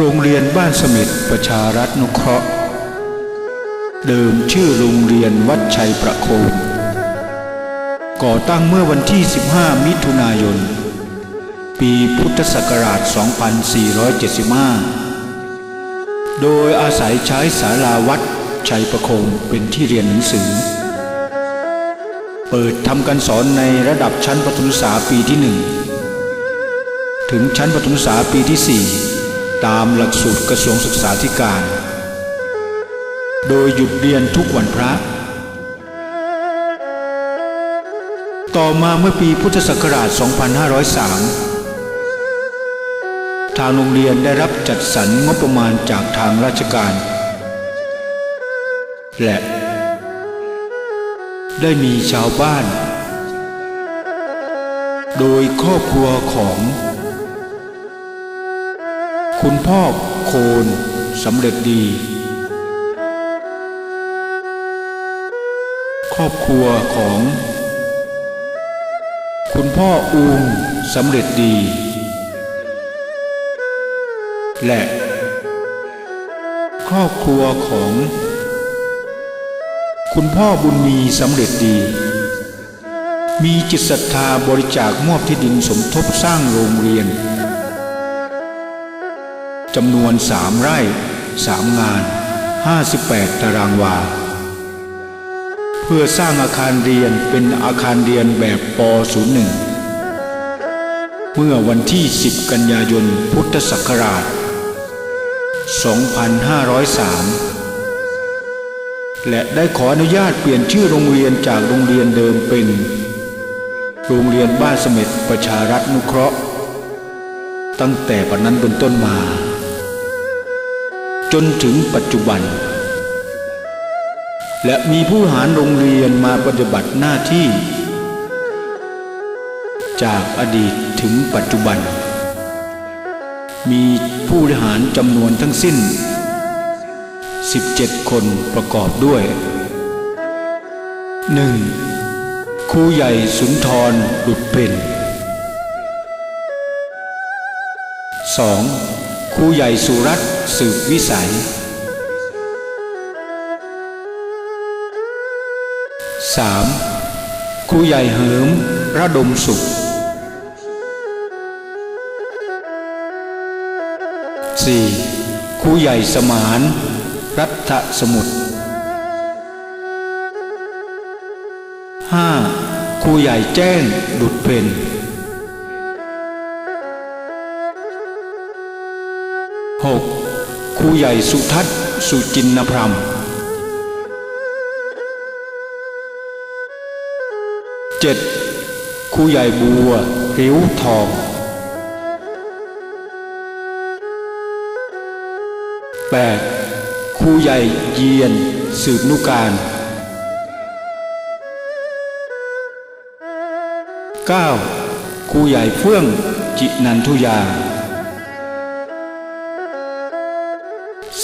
โรงเรียนบ้านสม็ดประชารัฐนุเคราะห์ เดิมชื่อโรงเรียนวัดชัยประโคนก่อตั้งเมื่อวันที่ 15 มิถุนายน ปีพุทธศักราช 2475 โดยอาศัยใช้ศาลาวัดชัยประโคนเป็นที่เรียนหนังสือ เปิดทำการสอนในระดับชั้นประถมศึกษาปีที่หนึ่งถึงชั้นประถมศึกษาปีที่ 4 ตามหลักสูตรกระทรวงศึกษาธิการ โดยหยุดเรียนทุกวันพระ ต่อมาเมื่อปีพุทธศักราช 2503 ทางโรงเรียนได้รับจัดสรรงบประมาณจากทางราชการ และได้มีชาวบ้าน โดยครอบครัวของ คุณพ่อโคนสำเร็จดี ครอบครัวของ คุณพ่ออูมสำเร็จดี และ ครอบครัวของ คุณพ่อบุญมีสำเร็จดี มีจิตศรัทธาบริจาคมอบที่ดินสมทบสร้างโรงเรียน จำนวนสามไร่สามงาน 58 ตารางวา เพื่อสร้างอาคารเรียนเป็นอาคารเรียนแบบป .01 เมื่อวันที่ 10 กันยายน พุทธศักราช 2503 และได้ขออนุญาตเปลี่ยนชื่อโรงเรียนจากโรงเรียนเดิมเป็น โรงเรียนบ้านเสม็ดประชารัฐนุเคราะห์ ตั้งแต่ปัจนั้นเป็นต้นมา จนถึงปัจจุบัน และมีผู้หารโรงเรียนมาปฏิบัติหน้าที่ จากอดีตถึงปัจจุบัน มีผู้บริหารจำนวนทั้งสิ้น 17 คนประกอบด้วย 1. ครูใหญ่สุนทรดุดเป็น 2. ครูใหญ่สุรัตน์สืบวิสัย 3. ครูใหญ่เหิมระดมสุข 4. ครูใหญ่สมาน รัฐสมุทร 5. ครูใหญ่แจ้งดุดเพน 6. ครูใหญ่สุทัศน์สุจินนพรม 7. ครูใหญ่บัวริ้วทอง 8. ครูใหญ่เยียน สืบนุการ 9. ครูใหญ่เฟื่อง จินันทุยา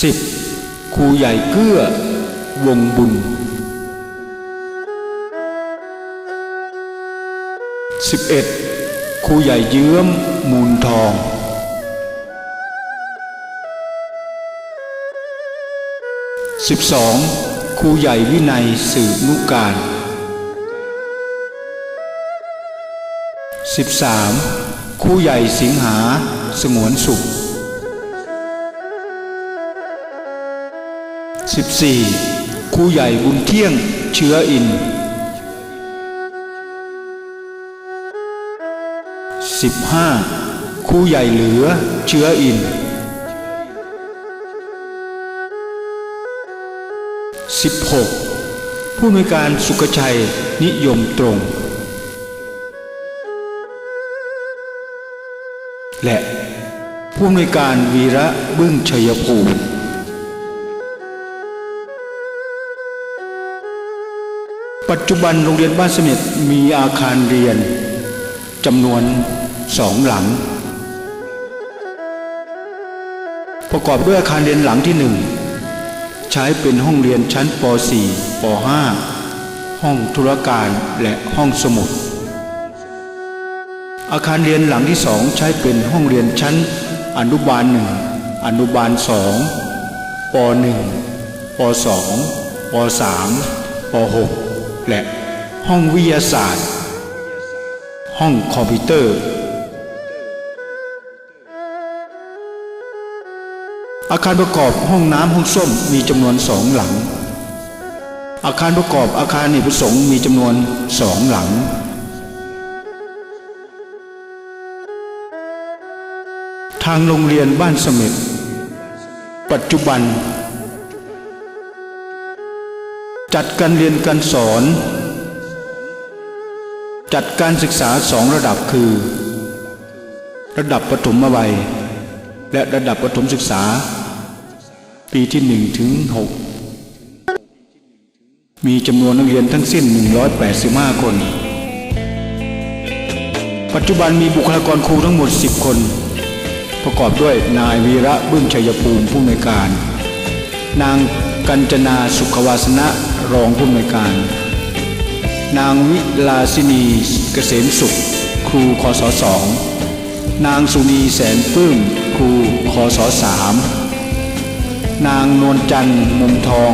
10. ครูใหญ่เกื้อ วงบุญ 11. ครูใหญ่เยื้อมมูลทอง 12. ครูใหญ่วินัยสืบนุการ 13. ครูใหญ่สิงหาสงวนสุข 14. ครูใหญ่บุญเที่ยงเชื้ออิน 15. ครูใหญ่เหลือเชื้ออิน 16. ผู้อำนวยการสุขชัยนิยมตรง และผู้อำนวยการวีระบึ้งชัยภูมิ ปัจจุบันโรงเรียนบ้านเสม็ดมีอาคารเรียนจำนวนสองหลัง ประกอบด้วยอาคารเรียนหลังที่หนึ่งใช้เป็นห้องเรียนชั้นป .4 ป .5 ห้องธุรการและห้องสมุด อาคารเรียนหลังที่สองใช้เป็นห้องเรียนชั้นอนุบาลหนึ่งอนุบาลสองปหนึ่งปสองปสามปหก และห้องวิทยาศาสตร์ ห้องคอมพิวเตอร์ อาคารประกอบห้องน้ำห้องส้วมมีจำนวนสองหลัง อาคารประกอบอาคารอเนกประสงค์มีจำนวนสองหลังทางโรงเรียนบ้านสม็ดปัจจุบัน จัดการเรียนการสอน จัดการศึกษาสองระดับคือ ระดับประถมวัย และระดับประถมศึกษา ปีที่หนึ่งถึงหกมีจำนวนนักเรียนทั้งสิ้น 185 คน ปัจจุบันมีบุคลากรครูทั้งหมด 10 คน ประกอบด้วยนายวีระบึ้งชัยภูมิผู้อำนวยการ นางกัญจนาสุขวาสนะ รองผู้อำนวยการ นางวิลาสินีเกษมสุข ครูคศสองนางสุนีแสนปื้มครูคศสามนางนวลจันทร์มุมทอง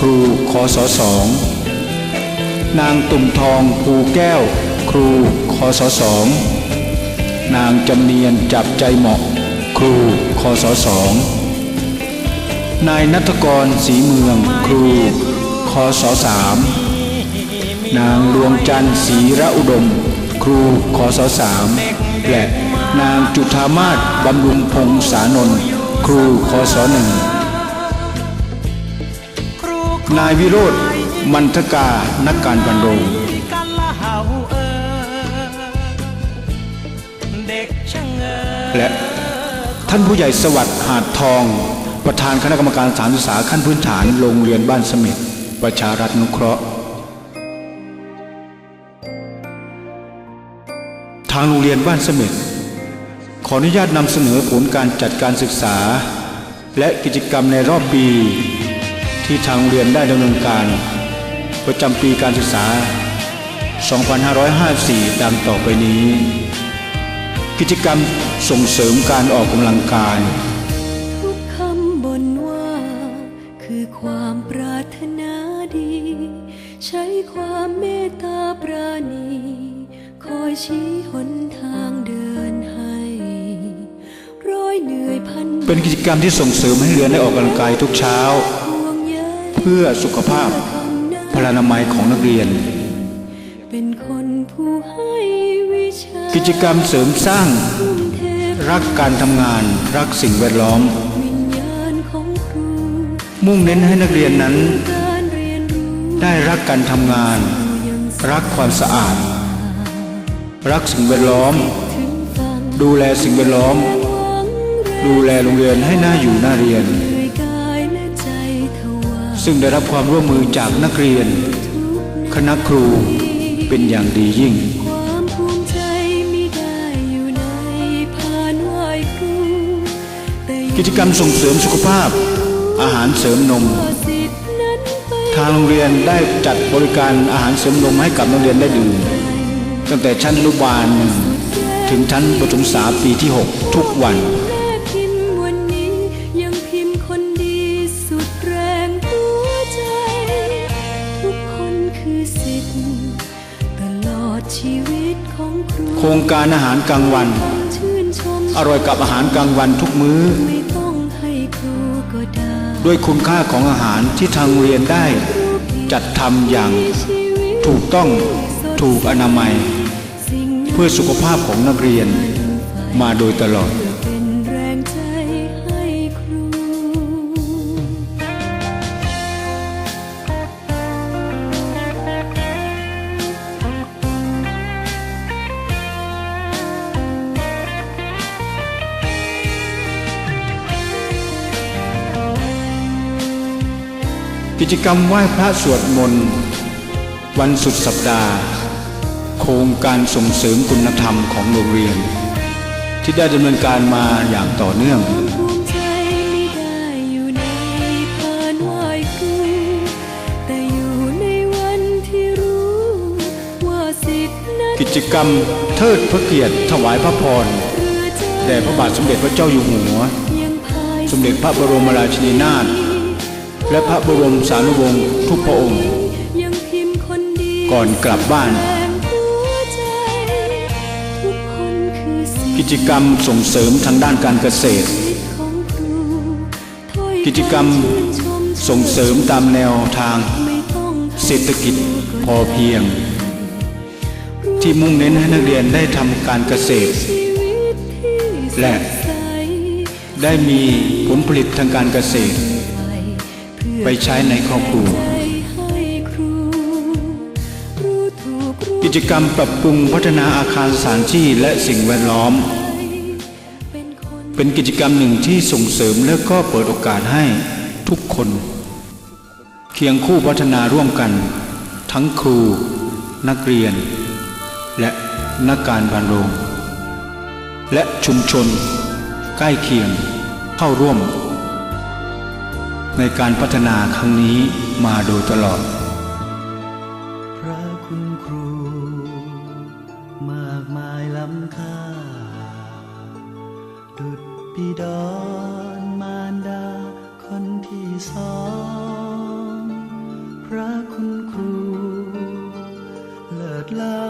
ครูคศสองนางตุ่มทองภูแก้ว ครูคศสองนางจำเนียนจับใจเหมาะ ครูคศสองนายนัทกรศรีเมือง ครู คศสามนางดวงจันทร์ศรีระอุดม ครูคศสามและนางจุธามาศบำรุงพงษานนท์ครูคศหนึ่งนายวิโรธมันทกา นักการบันโรงกันละเฮาเออเด็กช่างและท่านผู้ใหญ่สวัสดิ์หาดทอง ประธานคณะกรรมการสานศึกษาขั้นพื้นฐานโรงเรียนบ้านสม็ด ประชารัฐนุเคราะห์ ทางโรงเรียนบ้านเสม็ดขออนุญาตนำเสนอผลการจัดการศึกษา และกิจกรรมในรอบปี ที่ทางโรงเรียนได้ดำเนินการ ประจำปีการศึกษา 2554 ดังต่อไปนี้ กิจกรรมส่งเสริมการออกกำลังกาย คือความปรารถนาดี ใช้ความเมตตาปราณี คอยชี้หนทางเดินให้ร้อยเหนื่อยพันเป็นกิจกรรมที่ส่งเสริมให้เรียนได้ออกกำลังกายทุกเช้าห่วงใยเพื่อสุขภาพคำนั้นพลานามัยของนักเรียน เป็นคนผู้ให้วิชากิจกรรมเสริมสร้างทุ่มเทรักการทำงาน รักสิ่งแวดล้อม มุ่งเน้นให้นักเรียนนั้น ได้รักการทำงาน รักความสะอาด รักสิ่งแวดล้อม ดูแลสิ่งแวดล้อม ดูแลโรงเรียนให้น่าอยู่น่าเรียน ซึ่งได้รับความร่วมมือจากนักเรียน คณะครูเป็นอย่างดียิ่งกิจกรรมส่งเสริมสุขภาพ อาหารเสริมนมว่าสิทธินั้นไปทางโรงเรียนได้จัดบริการอาหารเสริมนมให้กับนักเรียนได้ดื่มตั้งแต่ชั้นอนุบาลหนึ่งถึงชั้นประถมศึกษาปีที่ 6 ทุกวันแม่พิมพ์วันนี้ยังพิมพ์คนดีสุดแรงหัวใจทุกคนคือสิทธิ์ตลอดชีวิตของครูโครงการอาหารกลางวันชื่นชมอร่อยกับอาหารกลางวันทุกมื้อ ด้วยคุณค่าของอาหารที่ทางเรียนได้ จัดทำอย่างถูกต้องถูกอนามัย เพื่อสุขภาพของนักเรียนมาโดยตลอด กิจกรรมไหว้พระสวดมนต์ วันสุดสัปดาห์ โครงการส่งเสริมคุณธรรมของโรงเรียน ที่ได้ดำเนินการมาอย่างต่อเนื่องกิจกรรมเทิดพระเกียรติถวายพระพรแด่พระบาทสมเด็จพระเจ้าอยู่หัวสสมเด็จพระบรมราชินีนาถ และพระบรมสารีวงศ์ทุกพระองค์ยังพิมพ์คนดีก่อนกลับบ้านแรงหัวใจทุกคนคือสิ่งกิจกรรมส่งเสริมทางด้านการเกษตรชีวิตของครูถ้อยกิจกรรมคำชื่นชมส่งเสริมตามแนวทางไม่ต้องเศรษฐกิจพอเพียง ที่มุ่งเน้นให้นักเรียนได้ทำการเกษตรชีวิตที่สดและใสได้มีผลผลิตทางการเกษตรเพื่อ ไปใช้ในครอบครัวใจให้ครูรู้ถูกรู้กิจกรรมปรับปรุงพัฒนาอาคารสถานที่และสิ่งแวดล้อมเป็นคนเป็นกิจกรรมหนึ่งที่ส่งเสริมและก็เปิดโอกาสให้ทุกคน เคียงคู่พัฒนาร่วมกัน ทั้งครู นักเรียน และนักการบานโรงและชุมชน ใกล้เคียงเข้าร่วม ในการพัฒนาครั้งนี้มาโดยตลอด พระคุณครู มากมายล้ำค่า ดุจบิดอนมารดาคนที่สองพระคุณครู เลิศล้ำ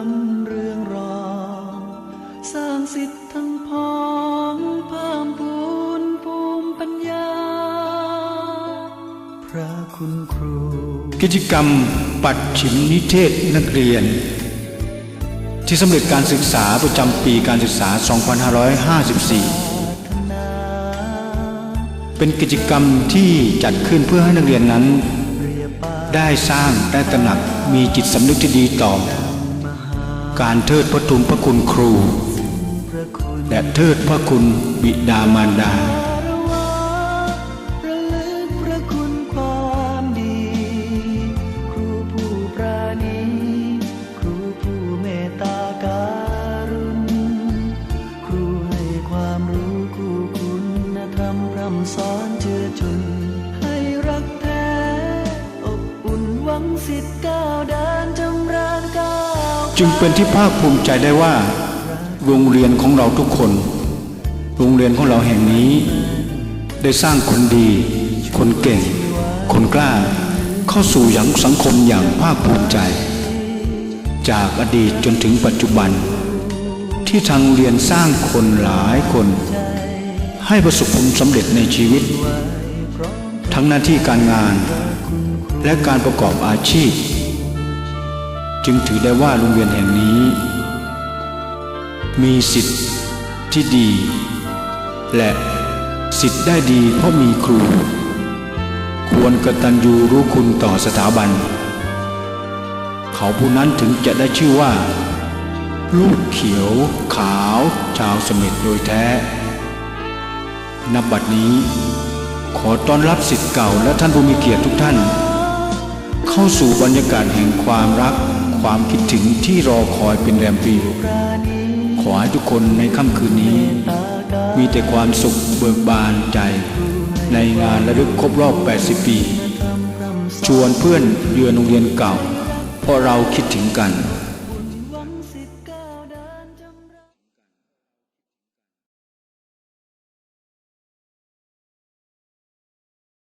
คุณครู กิจกรรมปัดฉิมนิเทศนักเรียน ที่สำเร็จการศึกษาประจำปีการศึกษา 2554 เป็นกิจกรรมที่จัดขึ้นเพื่อให้นักเรียนนั้น ได้สร้างได้ตระหนักมีจิตสำนึกที่ดีต่อ การเทิดพระทุนพระคุณครู และเทิดพระคุณบิดามารดา เป็นที่ภาคภูมิใจได้ว่า โรงเรียนของเราทุกคน โรงเรียนของเราแห่งนี้ ได้สร้างคนดี คนเก่ง คนกล้า เข้าสู่อย่างสังคมอย่างภาคภูมิใจ จากอดีตจนถึงปัจจุบัน ที่ทางโรงเรียนสร้างคนหลายคน ให้ประสบผลสำเร็จในชีวิต ทั้งหน้าที่การงานและการประกอบอาชีพ จึงถือได้ว่าโรงเรียนแห่งนี้ มีสิทธิ์ที่ดี และสิทธิ์ได้ดีเพราะมีครู ควรกตัญญูรู้คุณต่อสถาบัน เขาผู้นั้นถึงจะได้ชื่อว่า ลูกเขียว ขาว ชาวเสม็ดโดยแท้ นับบัดนี้ ขอต้อนรับสิทธิ์เก่าและท่านผู้มีเกียรติทุกท่าน เข้าสู่บรรยากาศแห่งความรัก ความคิดถึงที่รอคอยเป็นแรมปีขอให้ทุกคนในค่ำคืนนี้ มีแต่ความสุขเบิกบานใจ ในงานระลึกครบรอบ 80 ปี ชวนเพื่อนเยือนโรงเรียนเก่า เพราะเราคิดถึงกัน